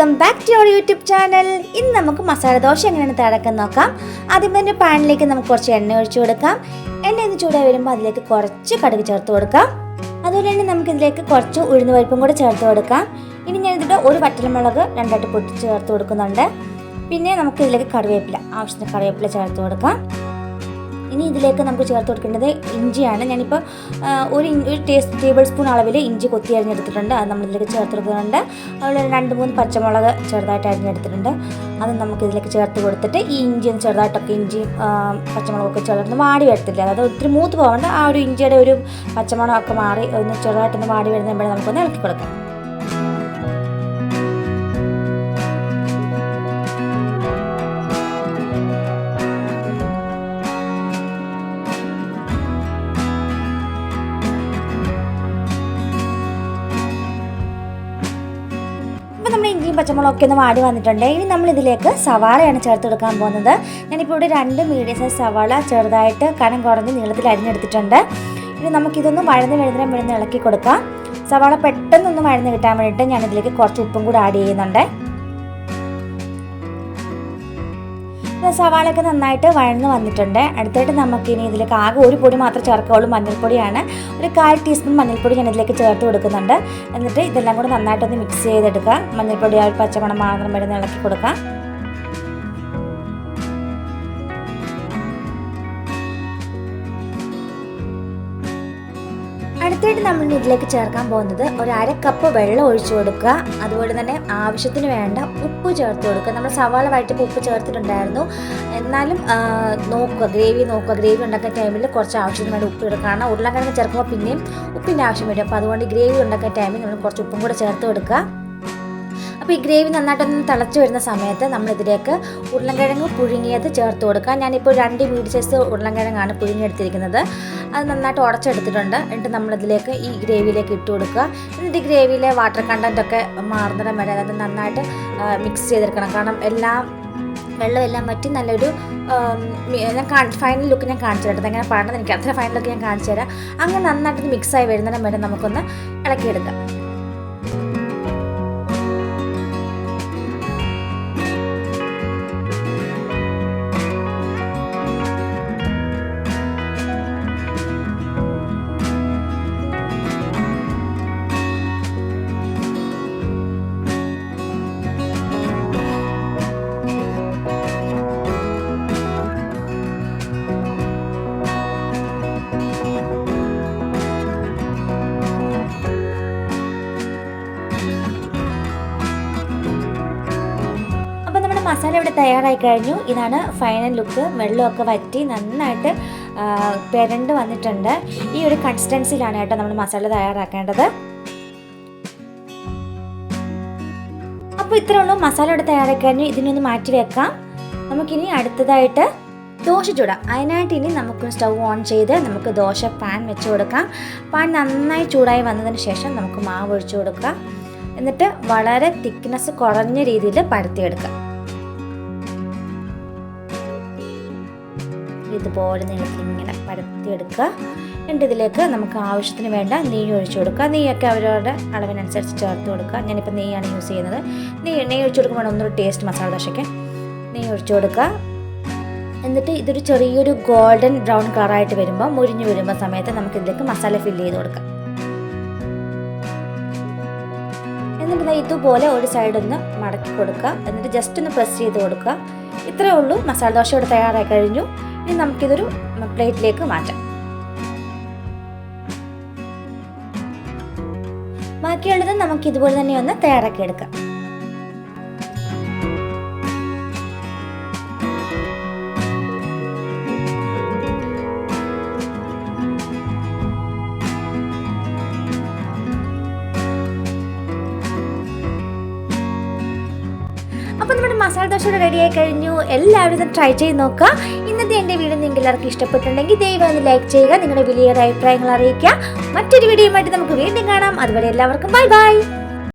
Welcome back to your YouTube channel. ഇന്ന് നമുക്ക് മസാല ദോശ എങ്ങനെയാണ് തയ്യാറാക്കാൻ നോക്കാം. ആദ്യം തന്നെ പാനിലേക്ക് നമുക്ക് കുറച്ച് എണ്ണ ഒഴിച്ചു കൊടുക്കാം. എണ്ണ ഒന്ന് ചൂടായി വരുമ്പോൾ അതിലേക്ക് കുറച്ച് കടുക് ചേർത്ത് കൊടുക്കാം. അതുപോലെ തന്നെ നമുക്ക് ഇതിലേക്ക് കുറച്ച് ഉഴുന്ന് പരിപ്പും കൂടെ ചേർത്ത് കൊടുക്കാം. ഇനി ഞാൻ ഇതിന്റെ ഒരു വറ്റൽമുളക് രണ്ടായിട്ട് പൊട്ടിച്ച് ചേർത്ത് കൊടുക്കുന്നുണ്ട്. പിന്നെ നമുക്ക് ഇതിലേക്ക് കറിവേപ്പില ആവശ്യത്തിന് കറിവേപ്പില ചേർത്ത് കൊടുക്കാം. ഇനി ഇതിലേക്ക് നമുക്ക് ചേർത്ത് കൊടുക്കേണ്ടത് ഇഞ്ചിയാണ്. ഞാനിപ്പോൾ ഒരു ഒരു ടേസ്റ്റ് ടേബിൾ സ്പൂൺ അളവിൽ ഇഞ്ചി കൊത്തി അരിഞ്ഞെടുത്തിട്ടുണ്ട്. അത് നമ്മളിതിലേക്ക് ചേർത്ത് കൊടുക്കുന്നുണ്ട് അതുപോലെ രണ്ട് മൂന്ന് പച്ചമുളക് ചെറുതായിട്ട് അരിഞ്ഞെടുത്തിട്ടുണ്ട്. അത് നമുക്ക് ഇതിലേക്ക് ചേർത്ത് കൊടുത്തിട്ട് ഈ ഇഞ്ചി ഒന്ന് ചെറുതായിട്ടൊക്കെ ഇഞ്ചി പച്ചമുളകൊക്കെ ചേർന്ന് വാടി വരത്തില്ല? അതായത് ഒത്തിരി മൂത്ത് പോകേണ്ട ആ ഒരു ഇഞ്ചിയുടെ ഒരു പച്ചമുളകൊക്കെ മാറി ഒന്ന് ചെറുതായിട്ടൊന്ന് വാടി വരുന്നപ്പോഴേ നമുക്കൊന്ന് ഇളക്കി കൊടുക്കാം. പച്ചമുളകൊക്കെ ഒന്ന് വാടി വന്നിട്ടുണ്ട്. ഇനി നമ്മൾ ഇതിലേക്ക് സവാളയാണ് ചേർത്ത് കൊടുക്കാൻ പോകുന്നത്. ഞാനിപ്പോൾ ഇവിടെ രണ്ട് മീഡിയം സൈസ് സവാള ചെറുതായിട്ട് കനം കുറഞ്ഞ് നീളത്തിൽ അരിഞ്ഞെടുത്തിട്ടുണ്ട്. ഇനി നമുക്കിതൊന്ന് വഴന്ന് വഴുന്നേരം വഴുന്ന് ഇളക്കി കൊടുക്കാം. സവാള പെട്ടെന്നൊന്ന് വഴന്ന് കിട്ടാൻ വേണ്ടിയിട്ട് ഞാനിതിലേക്ക് കുറച്ച് ഉപ്പും കൂടി ആഡ് ചെയ്യുന്നുണ്ട്. സവാളയൊക്കെ നന്നായിട്ട് വഴന്ന് വന്നിട്ടുണ്ട്. അടുത്തായിട്ട് നമുക്കിനി ഇതിലേക്ക് ആകെ ഒരു പൊടി മാത്രം ചേർക്കുള്ളൂ മഞ്ഞൾപ്പൊടിയാണ്. ഒരു കാൽ ടീസ്പൂൺ മഞ്ഞൾപ്പൊടി ഞാൻ ഇതിലേക്ക് ചേർത്ത് കൊടുക്കുന്നുണ്ട്. എന്നിട്ട് ഇതെല്ലാം കൂടി നന്നായിട്ടൊന്ന് മിക്സ് ചെയ്തെടുക്കുക. മഞ്ഞൾപ്പൊടി ആ ഒരു പച്ചമണം മാത്രം വരുന്ന ഇളക്കി കൊടുക്കാം അടുത്തായിട്ട് നമ്മൾ ഇതിലേക്ക് ചേർക്കാൻ പോകുന്നത് ഒരു അര കപ്പ് വെള്ളം ഒഴിച്ചു കൊടുക്കുക. അതുപോലെ തന്നെ ആവശ്യത്തിന് വേണ്ട ഉപ്പ് ചേർത്ത് കൊടുക്കുക. നമ്മൾ സവാള വഴറ്റിപ്പോൾ ഉപ്പ് ചേർത്തിട്ടുണ്ടായിരുന്നു. എന്നാലും നോക്കുക ഗ്രേവി നോക്കുക. ഗ്രേവി ഉണ്ടാക്കുന്ന ടൈമിൽ കുറച്ച് ആവശ്യത്തിന് വേണ്ട ഉപ്പ് ഇടുക. കാരണം ഉരുളക്കിഴങ്ങ് ചേർക്കുമ്പോൾ പിന്നെയും ഉപ്പിന്റെ ആവശ്യം വരും. അപ്പോൾ അതുകൊണ്ട് ഗ്രേവി ഉണ്ടാക്കുന്ന ടൈമിൽ നമ്മൾ കുറച്ച് ഉപ്പും കൂടെ ചേർത്ത് കൊടുക്കുക. അപ്പോൾ ഈ ഗ്രേവി നന്നായിട്ടൊന്ന് തിളച്ച് വരുന്ന സമയത്ത് നമ്മൾ ഇതിലേക്ക് ഉരുളൻകിഴങ്ങ് പുഴുങ്ങിയത് ചേർത്ത് കൊടുക്കുക ഞാനിപ്പോൾ രണ്ട് മീഡിയം സൈസ് ഉരുളൻകിഴങ്ങാണ് പുഴുങ്ങിയെടുത്തിരിക്കുന്നത്. അത് നന്നായിട്ട് ഉടച്ചെടുത്തിട്ടുണ്ട്. എന്നിട്ട് നമ്മളിതിലേക്ക് ഈ ഗ്രേവിയിലേക്ക് ഇട്ട് കൊടുക്കുക. എന്നിട്ട് ഈ ഗ്രേവിയിലെ വാട്ടർ കണ്ടന്റൊക്കെ മാറുന്നിടം വരെ അതായത് നന്നായിട്ട് മിക്സ് ചെയ്തെടുക്കണം. കാരണം എല്ലാം വെള്ളമെല്ലാം വറ്റി നല്ലൊരു ഞാൻ ഫൈനൽ ലുക്ക് ഞാൻ കാണിച്ചു തരട്ടെ അങ്ങനെ പാടുന്നത് എനിക്ക് അത്ര ഫൈനൽ ലുക്ക് ഞാൻ കാണിച്ചു തരാം. അങ്ങനെ നന്നായിട്ട് മിക്സായി വരുന്നിടം വരെ നമുക്കൊന്ന് ഇളക്കിയെടുക്കാം. മസാല ഇവിടെ തയ്യാറായി കഴിഞ്ഞു. ഇതാണ് ഫൈനൽ ലുക്ക് വെള്ളമൊക്കെ വറ്റി നന്നായിട്ട് പെരണ്ട് വന്നിട്ടുണ്ട്. ഈ ഒരു കൺസിസ്റ്റൻസിയിലാണ് കേട്ടോ നമ്മൾ മസാല തയ്യാറാക്കേണ്ടത്. അപ്പോൾ ഇത്രേ ഉള്ളൂ. മസാല ഇവിടെ തയ്യാറാക്കി കഴിഞ്ഞു. ഇതിനൊന്ന് മാറ്റി വെക്കാം. നമുക്കിനി അടുത്തതായിട്ട് ദോശ ചൂടാം. അതിനായിട്ട് ഇനി നമുക്ക് സ്റ്റൗ ഓൺ ചെയ്ത് നമുക്ക് ദോശ പാൻ വെച്ച് കൊടുക്കാം. പാൻ നന്നായി ചൂടായി വന്നതിന് ശേഷം നമുക്ക് മാവ് ഒഴിച്ചു കൊടുക്കാം. എന്നിട്ട് വളരെ തിക്നെസ് കുറഞ്ഞ രീതിയിൽ പരത്തിയെടുക്കുക ഇതുപോലെ നീളത്തിൽ ഇങ്ങനെ പരത്തിയെടുക്കുക. എന്നിട്ട് ഇതിലേക്ക് നമുക്ക് ആവശ്യത്തിന് വേണ്ട നെയ്യ് ഒഴിച്ചു കൊടുക്കുക. നെയ്യൊക്കെ അവരവരുടെ അളവിനനുസരിച്ച് ചേർത്ത് കൊടുക്കുക. ഞാനിപ്പോൾ നെയ്യാണ് യൂസ് ചെയ്യുന്നത്. നെയ്യ് നെയ്യ് ഒഴിച്ചു കൊടുക്കുമ്പോൾ ഒന്നൊരു ടേസ്റ്റ് മസാല ദോശയ്ക്ക്. നെയ്യ് ഒഴിച്ചു കൊടുക്കുക. എന്നിട്ട് ഇതൊരു ചെറിയൊരു ഗോൾഡൻ ബ്രൗൺ കളറായിട്ട് വരുമ്പോൾ മുരിഞ്ഞു വരുമ്പോൾ സമയത്ത് നമുക്ക് ഇതിലേക്ക് മസാല ഫില്ല് ചെയ്ത് കൊടുക്കാം. എന്നിട്ട് ഇതുപോലെ ഒരു സൈഡ് ഒന്ന് മടക്കി കൊടുക്കുക. എന്നിട്ട് ജസ്റ്റ് ഒന്ന് പ്രസ് ചെയ്ത് കൊടുക്കുക. ഇത്രയേ ഉള്ളൂ. മസാല ദോശ ഇവിടെ തയ്യാറായി കഴിഞ്ഞു. ഇനി നമുക്കിതൊരു പ്ലേറ്റിലേക്ക് മാറ്റാം. ബാക്കിയുള്ളത് നമുക്ക് ഇതുപോലെ തന്നെ ഒന്ന് തയ്യാറാക്കി എടുക്കാം. അപ്പോൾ നമ്മുടെ മസാല ദോശ റെഡി ആയി കഴിഞ്ഞു. എല്ലാവരും ട്രൈ ചെയ്ത് നോക്കുക. ഇന്നത്തെ എന്റെ വീഡിയോ നിങ്ങൾക്ക് എല്ലാവർക്കും ഇഷ്ടപ്പെട്ടുണ്ടെങ്കിൽ ദയവായി ഒന്ന് ലൈക്ക് ചെയ്യുക നിങ്ങളുടെ വലിയ അഭിപ്രായങ്ങൾ അറിയിക്കുക. മറ്റൊരു വീഡിയോയുമായിട്ട് നമുക്ക് വീണ്ടും കാണാം. അതുവരെ എല്ലാവർക്കും ബൈ ബൈ